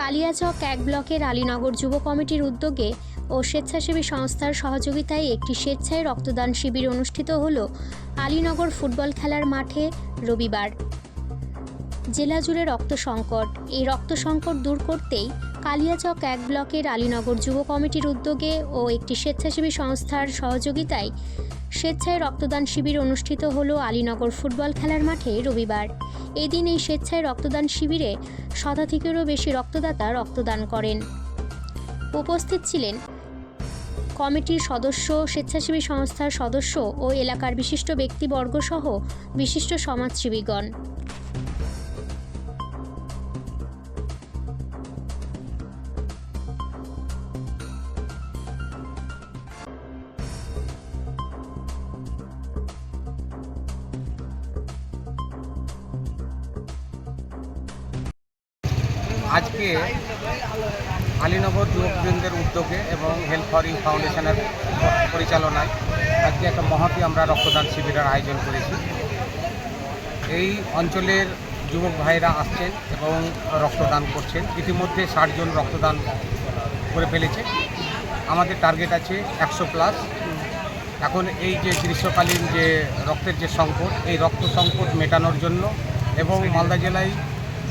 কালিয়াচক এক ব্লকের আলীনগর যুব কমিটির উদ্যোগে ও স্বেচ্ছাসেবী সংস্থার সহযোগিতায় একটি স্বেচ্ছায় রক্তদান শিবির অনুষ্ঠিত হল আলীনগর ফুটবল খেলার মাঠে রবিবার। জেলা জুড়ে রক্ত সংকট। এই রক্ত সংকট দূর করতেই কালিয়াচক এক ব্লকের আলীনগর যুব কমিটির উদ্যোগে ও একটি স্বেচ্ছাসেবী সংস্থার সহযোগিতায় স্বেচ্ছায় রক্তদান শিবির অনুষ্ঠিত হলো আলীনগর ফুটবল খেলার মাঠে রবিবার। এদিন এই স্বেচ্ছায় রক্তদান শিবিরে শতাধিকেরও বেশি রক্তদাতা রক্তদান করেন। উপস্থিত ছিলেন কমিটির সদস্য, স্বেচ্ছাসেবী সংস্থার সদস্য ও এলাকার বিশিষ্ট ব্যক্তিবর্গসহ বিশিষ্ট সমাজসেবীগণ। আজকে আলীনগর যুবকবৃন্দের উদ্যোগে এবং হেল্প ফর ইউ ফাউন্ডেশনের পরিচালনায় আজকে একটা মহতি আমরা রক্তদান শিবিরের আয়োজন করেছি। এই অঞ্চলের যুবক ভাইরা আসছেন এবং রক্তদান করছেন। ইতিমধ্যে ষাটজন রক্তদান করে ফেলেছে। আমাদের টার্গেট আছে একশো প্লাস। এখন এই যে গ্রীষ্মকালীন যে রক্তের যে সংকট, এই রক্ত সংকট মেটানোর জন্য এবং মালদা জেলায়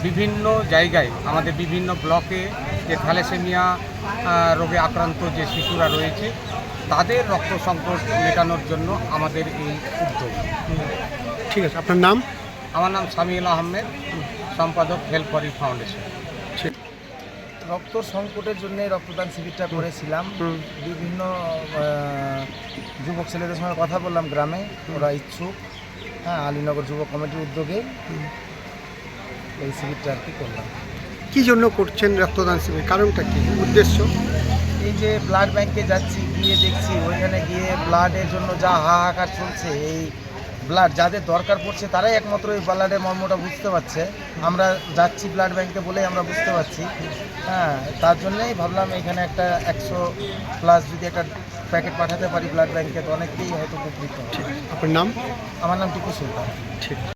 বিভিন্ন জায়গায় আমাদের বিভিন্ন ব্লকে যে থ্যালাসেমিয়া রোগে আক্রান্ত যে শিশুরা রয়েছে তাদের রক্ত সংকট মেটানোর জন্য আমাদের এই উদ্যোগ। ঠিক আছে আপনার নাম? আমার নাম সামিউল আহমেদ সম্পাদক হেল্প ফর ফাউন্ডেশন রক্ত সংকটের জন্য রক্তদান শিবিরটা করেছিলাম। বিভিন্ন যুবক ছেলেদের সঙ্গে কথা বললাম গ্রামে ওরা ইচ্ছুক। হ্যাঁ আলীনগর যুব কমিটির উদ্যোগে। এই শিবিরটা আর কি করলাম। কি জন্য করছেন রক্তদান শিবির? কারণটা কি? উদ্দেশ্য? এই যে ব্লাড ব্যাংকে যাচ্ছি গিয়ে দেখছি ওইখানে গিয়ে ব্লাডের জন্য যা হাহাকার চলছে এই ব্লাড যাদের দরকার পড়ছে তারাই একমাত্র এই ব্লাডের মর্মটা বুঝতে পারছে। আমরা যাচ্ছি ব্লাড ব্যাংকে বলেই আমরা বুঝতে পারছি। হ্যাঁ তার জন্যই ভাবলাম এখানে একটা একশো প্লাস যদি একটা প্যাকেট পাঠাতে পারি ব্লাড ব্যাংকে তো অনেকেই হয়তো উপকৃত। আপনার নাম? আমার নাম টিপু সুলতান। ঠিক।